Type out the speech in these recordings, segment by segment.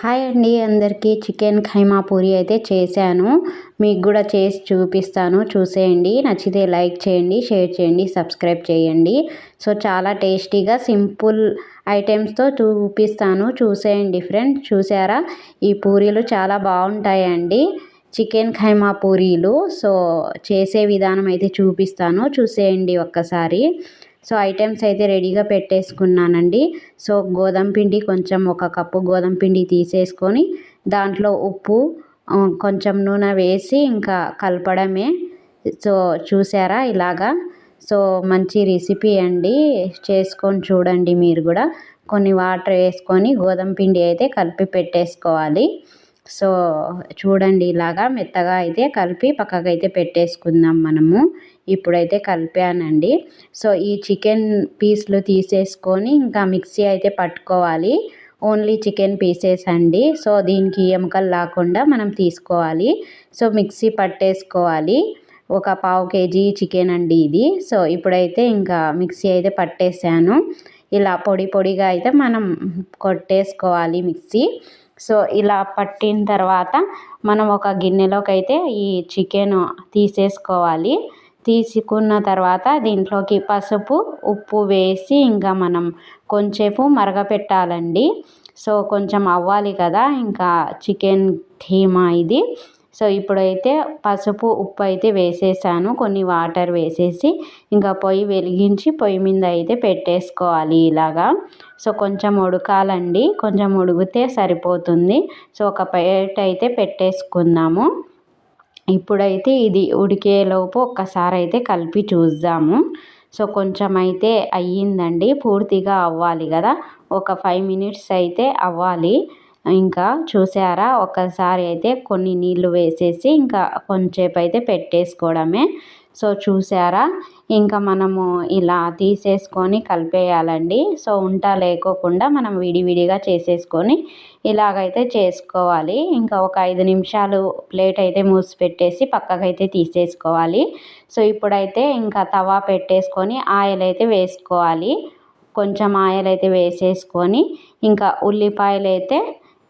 Hi అండి అందరికీ chicken ఖైమా పూరి అయితే చేశాను. మీకు కూడా చేసి చూపిస్తాను. చూసేయండి. నచ్చితే లైక్ చేయండి షేర్ చేయండి సబ్స్క్రైబ్ చేయండి. సో చాలా టేస్టీగా సింపుల్ ఐటమ్స్తో చూపిస్తాను. చూసేయండి ఫ్రెండ్ చూసారా? ఈ పూరీలు చాలా బాగుంటాయండి. చికెన్ ఖైమా పూరీలు. సో చేసే విధానం అయితే చూపిస్తాను. చూసేయండి ఒక్కసారి. సో ఐటమ్స్ అయితే రెడీగా పెట్టేసుకున్నానండి. సో గోధుమ పిండి కొంచెం ఒక కప్పు గోధుమ పిండి తీసేసుకొని దాంట్లో ఉప్పు కొంచెం నూనె వేసి ఇంకా కలపడమే. సో చూసారా ఇలాగా? సో మంచి రెసిపీ అండి. చేసుకొని చూడండి మీరు కూడా. కొన్ని వాటర్ వేసుకొని గోధుమ పిండి అయితే కలిపి పెట్టేసుకోవాలి. సో చూడండి ఇలాగా మెత్తగా అయితే కలిపి పక్కకు అయితే పెట్టేసుకుందాం మనము. ఇప్పుడైతే కలిపానండి. సో ఈ చికెన్ పీస్లు తీసేసుకొని ఇంకా మిక్సీ అయితే పట్టుకోవాలి. ఓన్లీ చికెన్ పీసెస్ అండి. సో దీనికి ఎముకలు లేకుండా మనం తీసుకోవాలి. సో మిక్సీ పట్టేసుకోవాలి. ఒక పావు కేజీ చికెన్ అండి ఇది. సో ఇప్పుడైతే ఇంకా మిక్సీ అయితే పట్టేసాను. ఇలా పొడి పొడిగా అయితే మనం కొట్టేసుకోవాలి మిక్సీ. సో ఇలా పట్టిన తర్వాత మనం ఒక గిన్నెలోకి అయితే ఈ చికెన్ తీసేసుకోవాలి. తీసుకున్న తర్వాత దీంట్లోకి పసుపు ఉప్పు వేసి ఇంకా మనం కొంచెంసేపు మరగపెట్టాలండి. సో కొంచెం అవ్వాలి కదా ఇంకా చికెన్ కీమా ఇది. సో ఇప్పుడైతే పసుపు ఉప్పు అయితే వేసేసాను. కొన్ని వాటర్ వేసేసి ఇంకా పొయ్యి వెలిగించి పొయ్యి మీద అయితే పెట్టేసుకోవాలి ఇలాగా. సో కొంచెం ఉడకాలండి. కొంచెం ఉడిగితే సరిపోతుంది. సో ఒక ప్లేట్ అయితే పెట్టేసుకుందాము. ఇప్పుడైతే ఇది ఉడికేలోపు ఒక్కసారి అయితే కలిపి చూద్దాము. సో కొంచెం అయితే అయ్యిందండి. పూర్తిగా అవ్వాలి కదా. ఒక ఫైవ్ మినిట్స్ అయితే అవ్వాలి. ఇంకా చూసారా? ఒకసారి అయితే కొన్ని నీళ్ళు వేసేసి ఇంకా కొంచెంసేపు అయితే పెట్టేసుకోవడమే. సో చూసారా? ఇంకా మనము ఇలా తీసేసుకొని కలిపేయాలండి. సో ఉంట లేకోకుండా మనం విడివిడిగా చేసేసుకొని ఇలాగైతే చేసుకోవాలి. ఇంకా ఒక ఐదు నిమిషాలు ప్లేట్ అయితే మూసి పెట్టేసి పక్కకైతే తీసేసుకోవాలి. సో ఇప్పుడైతే ఇంకా తవా పెట్టేసుకొని ఆయిల్ అయితే వేసుకోవాలి. కొంచెం ఆయిల్ అయితే వేసేసుకొని ఇంకా ఉల్లిపాయలు అయితే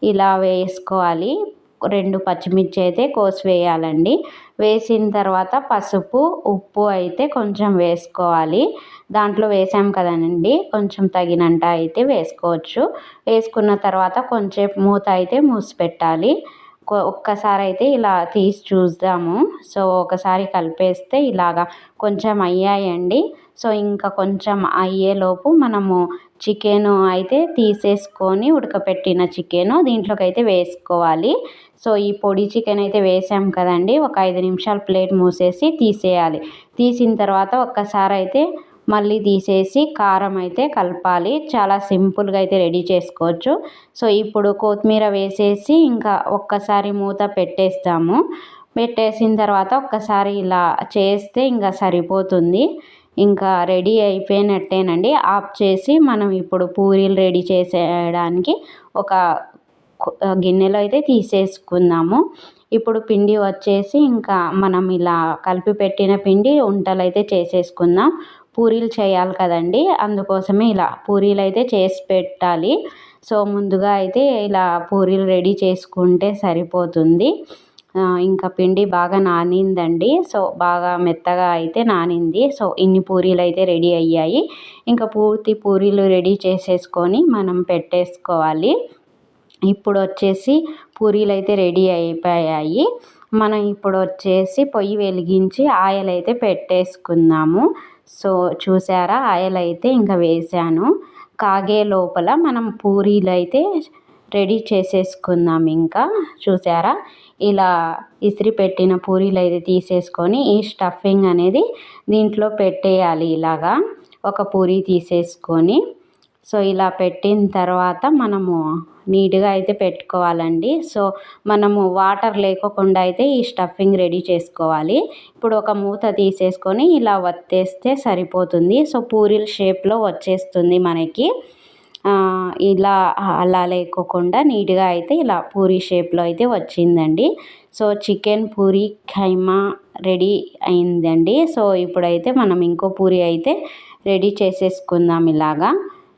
ఇలా వేసుకోవాలి. రెండు పచ్చిమిర్చి అయితే కోసి వేయాలండి వేసిన తర్వాత పసుపు ఉప్పు అయితే కొంచెం వేసుకోవాలి. దాంట్లో వేసాం కదనండి కొంచెం తగినంత అయితే వేసుకోవచ్చు. వేసుకున్న తర్వాత కొంచెం మూత అయితే మూసి పెట్టాలి ఒక్కసారి అయితే ఇలా తీసి చూద్దాము. సో ఒకసారి కలిపేస్తే ఇలాగా కొంచెం అయ్యాయండి. సో ఇంకా కొంచెం అయ్యేలోపు మనము చికెను అయితే తీసేసుకొని ఉడకపెట్టిన చికెను దీంట్లోకి అయితే వేసుకోవాలి. సో ఈ పొడి చికెన్ అయితే వేసాం కదండి. ఒక ఐదు నిమిషాలు ప్లేట్ మూసేసి తీసేయాలి. తీసిన తర్వాత ఒక్కసారి అయితే మళ్ళీ తీసేసి కారం అయితే కలపాలి. చాలా సింపుల్గా అయితే రెడీ చేసుకోవచ్చు. సో ఇప్పుడు కొత్తిమీర వేసేసి ఇంకా ఒక్కసారి మూత పెట్టేస్తాము. పెట్టేసిన తర్వాత ఒక్కసారి ఇలా చేస్తే ఇంకా సరిపోతుంది. ఇంకా రెడీ అయిపోయినట్టేనండి. ఆఫ్ చేసి మనం ఇప్పుడు పూరీలు రెడీ చేసేయడానికి ఒక గిన్నెలో అయితే తీసేసుకుందాము. ఇప్పుడు పిండి వచ్చేసి ఇంకా మనం ఇలా కలిపి పెట్టిన పిండి వంటలు అయితే చేసేసుకుందాం. పూరీలు చేయాలి కదండి. అందుకోసమే ఇలా పూరీలు అయితే చేసి పెట్టాలి. సో ముందుగా అయితే ఇలా పూరీలు రెడీ చేసుకుంటే సరిపోతుంది. ఇంకా పిండి బాగా నానిందండి. సో బాగా మెత్తగా అయితే నానింది. సో ఇన్ని పూరీలు అయితే రెడీ అయ్యాయి. ఇంకా పూర్తి పూరీలు రెడీ చేసేసుకొని మనం పెట్టేసుకోవాలి. ఇప్పుడు వచ్చేసి పూరీలు అయితే రెడీ అయిపోయాయి. మనం ఇప్పుడు వచ్చేసి పొయ్యి వెలిగించి ఆయిల్ అయితే పెట్టేసుకుందాము. సో చూసారా? ఆయిల్ అయితే ఇంకా వేసాను. కాగే లోపల మనం పూరీలు అయితే రెడీ చేసేసుకుందాం ఇంకా. చూసారా? ఇలా ఇసిరి పెట్టిన పూరీలు అయితే తీసేసుకొని ఈ స్టఫింగ్ అనేది దీంట్లో పెట్టేయాలి ఇలాగా. ఒక పూరి తీసేసుకొని. సో ఇలా పెట్టిన తర్వాత మనము నీట్గా అయితే పెట్టుకోవాలండి. సో మనము వాటర్ లేకోకుండా అయితే ఈ స్టఫింగ్ రెడీ చేసుకోవాలి. ఇప్పుడు ఒక మూత తీసేసుకొని ఇలా వత్తేస్తే సరిపోతుంది. సో పూరీల షేప్లో వచ్చేస్తుంది మనకి. ఇలా అలా లేకోకుండా నీట్గా అయితే ఇలా పూరి షేప్లో అయితే వచ్చిందండి. So chicken puri keema ready అయిందండి. సో ఇప్పుడైతే మనం ఇంకో పూరి అయితే రెడీ చేసేసుకుందాం ఇలాగా.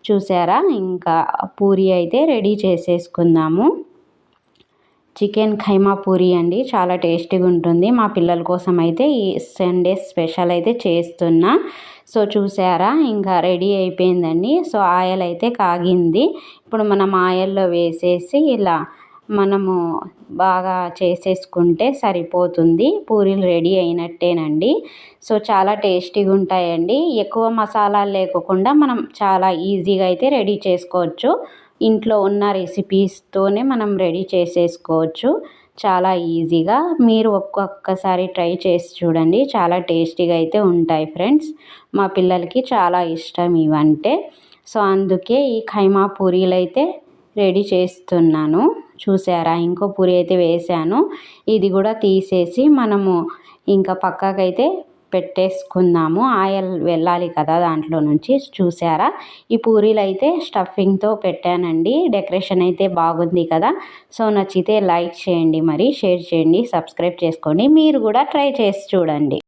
చూసారా? ఇంకా పూరి అయితే రెడీ చేసేసుకుందాము. చికెన్ ఖైమా పూరి అండి. చాలా టేస్టీగా ఉంటుంది. మా పిల్లల కోసం అయితే ఈ సండే స్పెషల్ అయితే చేస్తున్నా. సో చూసారా? ఇంకా రెడీ అయిపోయిందండి. సో ఆయిల్ అయితే కాగింది. ఇప్పుడు మనం ఆయిల్లో వేసేసి ఇలా మనము బాగా చేసేసుకుంటే సరిపోతుంది. పూరీలు రెడీ అయినట్టేనండి. సో చాలా టేస్టీగా ఉంటాయండి. ఎక్కువ మసాలాలు లేకుండా మనం చాలా ఈజీగా అయితే రెడీ చేసుకోవచ్చు. ఇంట్లో ఉన్న రెసిపీస్తోనే మనం రెడీ చేసేసుకోవచ్చు. చాలా ఈజీగా మీరు ఒక్కొక్కసారి ట్రై చేసి చూడండి. చాలా టేస్టీగా అయితే ఉంటాయి ఫ్రెండ్స్ మా పిల్లలకి చాలా ఇష్టం ఇవంటే. సో అందుకే ఈ ఖైమా పూరీలు అయితే రెడీ చేస్తున్నాను. చూసారా? ఇంకో పూరి అయితే వేసాను. ఇది కూడా తీసేసి మనము ఇంకా పక్కకైతే పెట్టేసుకుందాము. ఆయిల్ వెళ్ళాలి కదా దాంట్లో నుంచి చూసారా? ఈ పూరీలు అయితే స్టఫింగ్తో పెట్టానండి. డెకరేషన్ అయితే బాగుంది కదా. సో నచ్చితే లైక్ చేయండి మరి షేర్ చేయండి సబ్స్క్రైబ్ చేసుకోండి. మీరు కూడా ట్రై చేసి చూడండి.